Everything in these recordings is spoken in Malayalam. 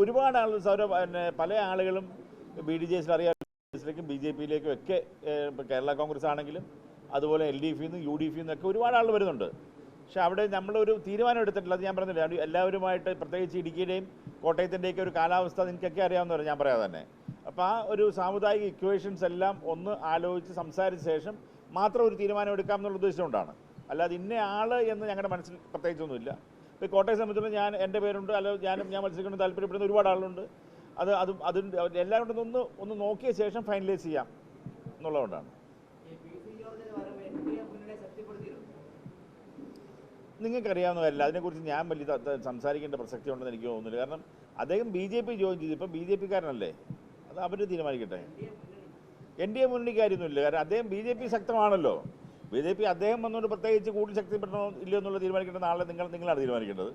ഒരുപാട് ആളുകൾ സൗര പിന്നെ പല ആളുകളും ബി ഡി ജെ എസിൽ അറിയാം ബി ജെ പിയിലേക്കും ഒക്കെ കേരള കോൺഗ്രസ് ആണെങ്കിലും അതുപോലെ എൽ ഡി എഫിൽ നിന്നും യു ഡി എഫിൽ നിന്നൊക്കെ ഒരുപാട് ആൾ വരുന്നുണ്ട്. പക്ഷെ അവിടെ നമ്മളൊരു തീരുമാനം എടുത്തിട്ടില്ല അത് ഞാൻ പറഞ്ഞില്ല എല്ലാവരുമായിട്ട് പ്രത്യേകിച്ച് ഇടുക്കിയുടെയും കോട്ടയത്തിന്റെയൊക്കെ ഒരു കാലാവസ്ഥ നിനക്കൊക്കെ അറിയാവുന്നവരെ ഞാൻ പറയാതെ തന്നെ. അപ്പോൾ ആ ഒരു സാമുദായിക ഇക്വേഷൻസ് എല്ലാം ഒന്ന് ആലോചിച്ച് സംസാരിച്ച ശേഷം മാത്രം ഒരു തീരുമാനം എടുക്കാം എന്നുള്ള ഉദ്ദേശം കൊണ്ടാണ്. അല്ലാതെ ഇന്ന ആൾ എന്ന് ഞങ്ങളുടെ മനസ്സിൽ പ്രത്യേകിച്ചൊന്നുമില്ല. ഇപ്പോൾ കോട്ടയം സംബന്ധിച്ചിടത്തോളം ഞാൻ എന്റെ പേരുണ്ട് അല്ല ഞാനും ഞാൻ മത്സരിക്കണം താല്പര്യപ്പെടുന്ന ഒരുപാട് ആളുണ്ട് അത് അത് അതിന്റെ എല്ലാം കൊണ്ടും ഒന്ന് ഒന്ന് നോക്കിയ ശേഷം ഫൈനലൈസ് ചെയ്യാം എന്നുള്ളതുകൊണ്ടാണ്. നിങ്ങൾക്കറിയാവുന്ന കാര്യമില്ല അതിനെക്കുറിച്ച് ഞാൻ വലിയ സംസാരിക്കേണ്ട പ്രസക്തി ഉണ്ടെന്ന് എനിക്ക് തോന്നുന്നില്ല. കാരണം അദ്ദേഹം ബി ജെ പി ജോയിൻ ചെയ്തു ഇപ്പം ബി ജെ പിക്കാരനല്ലേ? അത് അവർ തീരുമാനിക്കട്ടെ? എൻ ഡി എ മുന്നണിക്കാരൊന്നുമില്ല കാരണം അദ്ദേഹം ബി ജെ പി ശക്തമാണല്ലോ. ബി ജെ പി അദ്ദേഹം വന്നുകൊണ്ട് പ്രത്യേകിച്ച് കൂടുതൽ ശക്തിപ്പെടണോ ഇല്ലയോ എന്നുള്ള തീരുമാനിക്കേണ്ട നാളെ നിങ്ങൾ നിങ്ങളാണ് തീരുമാനിക്കേണ്ടത്.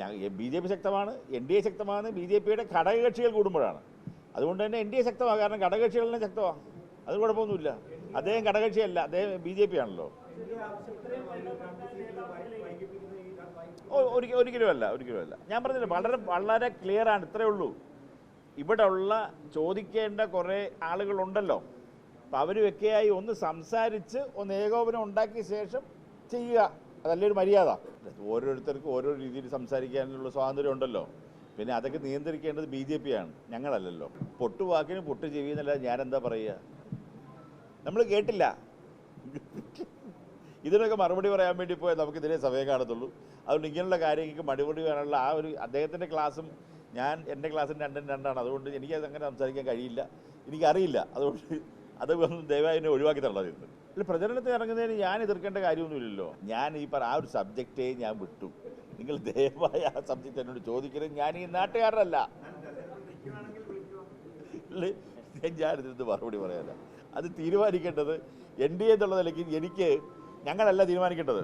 ഞാൻ ബി ജെ പി ശക്തമാണ് എൻ ഡി എ ശക്തമാണ് ബി ജെ പിയുടെ ഘടകകക്ഷികൾ കൂടുമ്പോഴാണ്. അതുകൊണ്ട് തന്നെ എൻ ഡി എ ശക്തമാണ് കാരണം ഘടകകക്ഷികളെല്ലാം ശക്തമാണ് അത് കുഴപ്പമൊന്നുമില്ല. അദ്ദേഹം ഘടകകക്ഷിയല്ല അദ്ദേഹം ബി ജെ പി ആണല്ലോ. ഒരിക്കലുമല്ല ഒരിക്കലുമല്ല ഞാൻ പറഞ്ഞില്ല വളരെ വളരെ ക്ലിയർ ആണ് ഇത്രയേ ഉള്ളൂ. ഇവിടെ ഉള്ള ചോദിക്കേണ്ട കുറേ ആളുകളുണ്ടല്ലോ. അപ്പം അവരുമൊക്കെയായി ഒന്ന് സംസാരിച്ച് ഒന്ന് ഏകോപനം ഉണ്ടാക്കിയ ശേഷം ചെയ്യുക. അതല്ലേ ഒരു മര്യാദ. ഓരോരുത്തർക്കും ഓരോ രീതിയിൽ സംസാരിക്കാനുള്ള സ്വാതന്ത്ര്യം ഉണ്ടല്ലോ. പിന്നെ അതൊക്കെ നിയന്ത്രിക്കേണ്ടത് ബി ജെ പി ആണ്. ഞങ്ങളല്ലല്ലോ. പൊട്ടുവാക്കിന് പൊട്ടു ചെയ്യുന്നില്ല ഞാനെന്താ പറയുക? നമ്മൾ കേട്ടില്ല. ഇതിനൊക്കെ മറുപടി പറയാൻ വേണ്ടി പോയാൽ നമുക്ക് ഇതിനെ സമയം കാണത്തുള്ളൂ. അതുകൊണ്ട് ഇങ്ങനെയുള്ള കാര്യങ്ങൾക്ക് മറുപടി വരാനുള്ള ആ ഒരു അദ്ദേഹത്തിന്റെ ക്ലാസ്സും ഞാൻ എന്റെ ക്ലാസ്സും രണ്ടും രണ്ടാണ്. അതുകൊണ്ട് എനിക്ക് അങ്ങനെ സംസാരിക്കാൻ കഴിയില്ല. എനിക്കറിയില്ല. അതുകൊണ്ട് അത് ദയവായി എന്നെ ഒഴിവാക്കി തള്ളതിരുന്നു അല്ല പ്രചരണത്തിന് ഇറങ്ങുന്നതിന് ഞാൻ എതിർക്കേണ്ട കാര്യമൊന്നുമില്ലല്ലോ. ഞാൻ ഈ പറ ആ ഒരു സബ്ജക്റ്റേ ഞാൻ വിട്ടു. നിങ്ങൾ ദയവായി ആ സബ്ജക്റ്റ് എന്നോട് ചോദിക്കരുത്. ഞാൻ ഈ നാട്ടുകാരനല്ല. ഞാനിതിരുന്ന് മറുപടി പറയാല്ല അത് തീരുമാനിക്കേണ്ടത് എൻ ഡി എ എന്നുള്ള നിലയ്ക്ക് എനിക്ക് ഞങ്ങളല്ല തീരുമാനിക്കേണ്ടത്.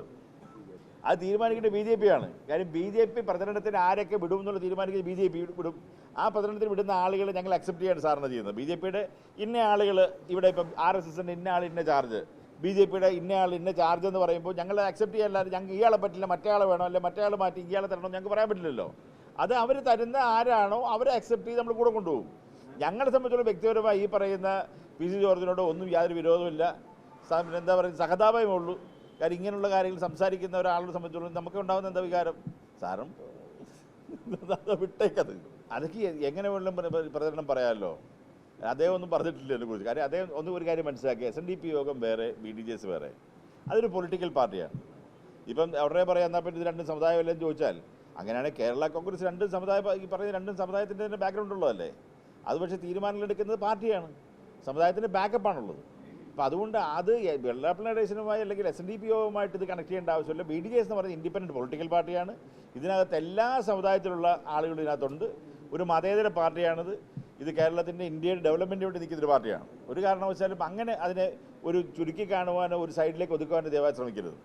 അത് തീരുമാനിക്കേണ്ടത് ബി ജെ പി ആണ്. കാര്യം ബി ജെ പി പ്രചരണത്തിന് ആരൊക്കെ വിടും എന്നുള്ള തീരുമാനിക്കുന്നത് ബി ജെ പി വിടും. ആ പ്രചരണത്തിന് വിടുന്ന ആളുകൾ ഞങ്ങൾ അക്സെപ്റ്റ് ചെയ്യാണ് സാറിന് ചെയ്യുന്നത്. ബി ജെ പിയുടെ ഇന്ന ആളുകൾ ഇവിടെ ഇപ്പം ആർ എസ് എസിന്റെ ഇന്ന ആൾ ഇന്ന ചാർജ് ബി ജെ പിയുടെ ഇന്ന ആൾ ഇന്ന ചാർജ് എന്ന് പറയുമ്പോൾ ഞങ്ങൾ അക്സെപ്റ്റ് ചെയ്യാനല്ലാതെ ഞങ്ങൾക്ക് ഇയാളെ പറ്റില്ല മറ്റേ ആളെ വേണോ? അല്ലെ മറ്റേ ആൾ മാറ്റി ഇയാളെ തരണം ഞങ്ങൾക്ക് പറയാൻ പറ്റില്ലല്ലോ. അത് അവർ തരുന്ന ആരാണോ അവരെ അക്സെപ്റ്റ് ചെയ്ത് നമ്മൾ കൂടെ കൊണ്ടുപോകും. ഞങ്ങളെ സംബന്ധിച്ചുള്ള വ്യക്തിപരമായി ഈ പറയുന്ന പി സി ജോർജിനോട് ഒന്നും യാതൊരു വിരോധമില്ല എന്താ പറയുക സഹതാപമേ ഉള്ളൂ. കാര്യം ഇങ്ങനെയുള്ള കാര്യങ്ങൾ സംസാരിക്കുന്ന ഒരാളെ സംബന്ധിച്ചുള്ള നമുക്ക് ഉണ്ടാകുന്ന എന്താ വികാരം? സാറും വിട്ടേക്കത്. അതൊക്കെ എങ്ങനെ വേണമെങ്കിലും പ്രചരണം പറയാമല്ലോ അദ്ദേഹം ഒന്നും പറഞ്ഞിട്ടില്ല കുറിച്ച്. കാര്യം അദ്ദേഹം ഒന്നും ഒരു കാര്യം മനസ്സിലാക്കി. എസ് എൻ ഡി പി യോഗം വേറെ ബി ഡി ജെ എസ് വേറെ. അതൊരു പൊളിറ്റിക്കൽ പാർട്ടിയാണ് ഇപ്പം ഉടനെ പറയാം എന്നാൽ പറ്റി രണ്ടും സമുദായം ചോദിച്ചാൽ അങ്ങനെയാണെങ്കിൽ കേരള കോൺഗ്രസ് രണ്ട് സമുദായ ഈ പറയുന്ന രണ്ടും സമുദായത്തിന്റെ തന്നെ ബാക്ക്ഗ്രൗണ്ട് ഉള്ളതല്ലേ? അത് പക്ഷേ തീരുമാനങ്ങൾ എടുക്കുന്നത് പാർട്ടിയാണ്. സമുദായത്തിന്റെ ബാക്കപ്പാണുള്ളത് അപ്പോൾ അതുകൊണ്ട് അത് വെള്ളാപ്പിളേഷനുമായി അല്ലെങ്കിൽ എസ് എൻ ഡി പി ഒമായിട്ട് ഇത് കണക്ട് ചെയ്യേണ്ട ആവശ്യമില്ല. ബി ഡി ജെ എസ് എന്ന് പറയുന്നത് ഇൻഡിപെൻഡന്റ് പൊളിറ്റിക്കൽ പാർട്ടിയാണ് ഇതിനകത്ത് എല്ലാ സമുദായത്തിലുള്ള ആളുകൾ ഇതിനകത്തുണ്ട്. ഒരു മതേതര പാർട്ടിയാണിത്. ഇത് കേരളത്തിന്റെ ഇന്ത്യയുടെ ഡെവലപ്മെന്റ് വേണ്ടി നിൽക്കുന്ന ഒരു പാർട്ടിയാണ്. ഒരു കാരണവശാലും അങ്ങനെ അതിനെ ഒരു ചുരുക്കി കാണുവാനോ ഒരു സൈഡിലേക്ക് ഒതുക്കുവാനോ ദയവായി ശ്രമിക്കരുത്.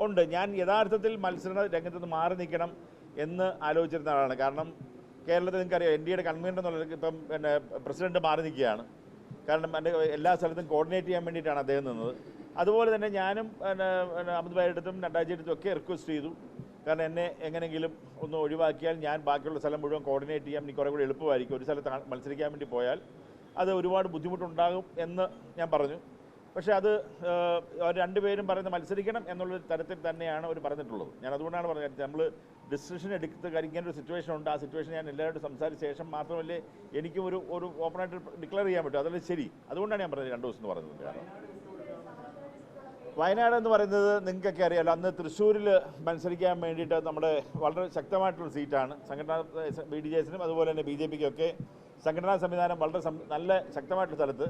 ഉണ്ട്. ഞാൻ യഥാർത്ഥത്തിൽ മത്സര രംഗത്ത് നിന്ന് മാറി നിൽക്കണം എന്ന് ആലോചിച്ചിരുന്ന ആളാണ്. കാരണം കേരളത്തിൽ നിങ്ങൾക്കറിയാം എൻ ഡി എയുടെ കൺവീനർ എന്നുള്ളത് ഇപ്പം പിന്നെ പ്രസിഡന്റ് മാറി നിൽക്കുകയാണ്. കാരണം എന്റെ എല്ലാ സ്ഥലത്തും കോർഡിനേറ്റ് ചെയ്യാൻ വേണ്ടിയിട്ടാണ് അദ്ദേഹം നിന്നത്. അതുപോലെ തന്നെ ഞാനും അമിത് ഭായിയുടെ നഡ്ഡാജിയുടെ അടുത്തും ഒക്കെ റിക്വസ്റ്റ് ചെയ്തു. കാരണം എന്നെ എങ്ങനെയെങ്കിലും ഒന്ന് ഒഴിവാക്കിയാൽ ഞാൻ ബാക്കിയുള്ള സ്ഥലം മുഴുവൻ കോർഡിനേറ്റ് ചെയ്യാൻ എനിക്ക് കുറേ കൂടി എളുപ്പമായിരിക്കും. ഒരു സ്ഥലത്ത് മത്സരിക്കാൻ വേണ്ടി പോയാൽ അത് ഒരുപാട് ബുദ്ധിമുട്ടുണ്ടാകും എന്ന് ഞാൻ പറഞ്ഞു. പക്ഷേ അത് രണ്ടുപേരും പറയുന്ന മത്സരിക്കണം എന്നുള്ള തരത്തിൽ തന്നെയാണ് അവർ പറഞ്ഞിട്ടുള്ളത്. ഞാൻ അതുകൊണ്ടാണ് പറഞ്ഞത് നമ്മൾ ഡിസിഷൻ എടുത്ത് കഴിക്കേണ്ട ഒരു സിറ്റുവേഷൻ ഉണ്ട് ആ സിറ്റുവേഷൻ ഞാൻ എല്ലാവരോടും സംസാരിച്ച ശേഷം മാത്രമല്ലേ എനിക്കും ഒരു ഒരു ഓപ്പണായിട്ട് ഡിക്ലെയർ ചെയ്യാൻ പറ്റും. അതല്ലേ ശരി? അതുകൊണ്ടാണ് ഞാൻ പറഞ്ഞത് രണ്ട് ദിവസം എന്ന് പറഞ്ഞത്. കാരണം വയനാട് എന്ന് പറയുന്നത് നിങ്ങൾക്കൊക്കെ അറിയാലോ അന്ന് തൃശ്ശൂരിൽ മത്സരിക്കാൻ വേണ്ടിയിട്ട് നമ്മുടെ വളരെ ശക്തമായിട്ടുള്ള സീറ്റാണ്. സംഘടനാ ബി ഡി ജെ എസിനും അതുപോലെ തന്നെ ബി ജെ പിക്കും ഒക്കെ സംഘടനാ സംവിധാനം വളരെ നല്ല ശക്തമായിട്ടുള്ള സ്ഥലത്ത്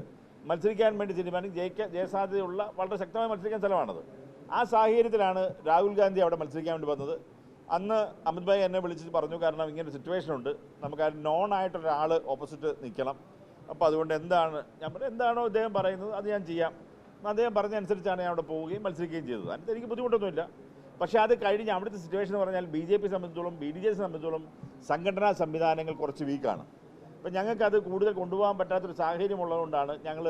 മത്സരിക്കാൻ വേണ്ടി തീരുമാനം ജയിക്കാൻ ജയസാധ്യതയുള്ള വളരെ ശക്തമായി മത്സരിക്കാൻ സ്ഥലമാണത്. ആ സാഹചര്യത്തിലാണ് രാഹുൽ ഗാന്ധി അവിടെ മത്സരിക്കാൻ വേണ്ടി വന്നത്. അന്ന് അമിത് ഭായ് എന്നെ വിളിച്ച് പറഞ്ഞു കാരണം ഇങ്ങനെ സിറ്റുവേഷൻ ഉണ്ട്. നമുക്ക് ആ നോൺ ആയിട്ടൊരാൾ ഓപ്പോസിറ്റ് നിൽക്കണം. അപ്പോൾ അതുകൊണ്ട് എന്താണ് ഞാൻ പറഞ്ഞു എന്താണോ അദ്ദേഹം പറയുന്നത് അത് ഞാൻ ചെയ്യാം. അദ്ദേഹം പറഞ്ഞ അനുസരിച്ചാണ് ഞാൻ അവിടെ പോവുകയും മത്സരിക്കുകയും ചെയ്തത്. അതിന് എനിക്ക് ബുദ്ധിമുട്ടൊന്നുമില്ല. പക്ഷേ അത് കഴിഞ്ഞ് അവിടുത്തെ സിറ്റുവേഷൻ എന്ന് പറഞ്ഞാൽ ബി ജെ പി സംബന്ധിച്ചോളം ബി ഡി ജെ സംബന്ധിച്ചോളം സംഘടനാ സംവിധാനങ്ങൾ കുറച്ച് വീക്കാണ് അപ്പം ഞങ്ങൾക്കത് കൂടുതൽ കൊണ്ടുപോകാൻ പറ്റാത്തൊരു സാഹചര്യം ഉള്ളതുകൊണ്ടാണ് ഞങ്ങൾ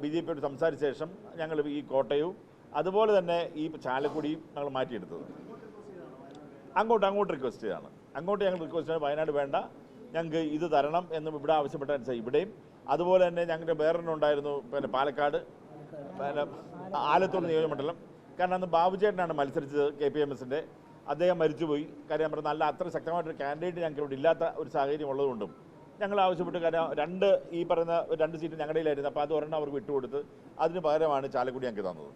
ബി ജെ പിയോട് സംസാരിച്ച ശേഷം ഞങ്ങൾ ഈ കോട്ടയവും അതുപോലെ തന്നെ ഈ ചാലക്കുടിയും ഞങ്ങൾ മാറ്റിയെടുത്തത്. അങ്ങോട്ട് അങ്ങോട്ട് റിക്വസ്റ്റ് ചെയ്താണ്. അങ്ങോട്ട് ഞങ്ങൾ റിക്വസ്റ്റ് ചെയ്യാൻ വയനാട് വേണ്ട ഞങ്ങൾക്ക് ഇത് തരണം എന്ന് ഇവിടെ ആവശ്യപ്പെട്ട അനുസരിച്ച് ഇവിടെയും. അതുപോലെ തന്നെ ഞങ്ങളുടെ വേറൊരെണ്ണം ഉണ്ടായിരുന്നു പിന്നെ പാലക്കാട് പിന്നെ ആലത്തൂർ നിയോജകമണ്ഡലം. കാരണം അന്ന് ബാബുചേട്ടനാണ് മത്സരിച്ചത് കെ പി എം എസിന്റെ അദ്ദേഹം മരിച്ചുപോയി. കാര്യം പറഞ്ഞാൽ നല്ല അത്ര ശക്തമായിട്ടൊരു കാൻഡിഡേറ്റ് ഞങ്ങൾക്ക് ഇവിടെ ഇല്ലാത്ത ഒരു സാഹചര്യം ഉള്ളതുകൊണ്ടും ഞങ്ങൾ ആവശ്യപ്പെട്ട് കാരണം രണ്ട് ഈ പറയുന്ന രണ്ട് സീറ്റ് ഞങ്ങളുടെ കയ്യിലായിരുന്നു. അപ്പോൾ അത് ഒരെണ്ണം അവർക്ക് വിട്ടുകൊടുത്ത് അതിന് പകരമാണ് ചാലക്കുടി ഞങ്ങൾക്ക് തന്നത്.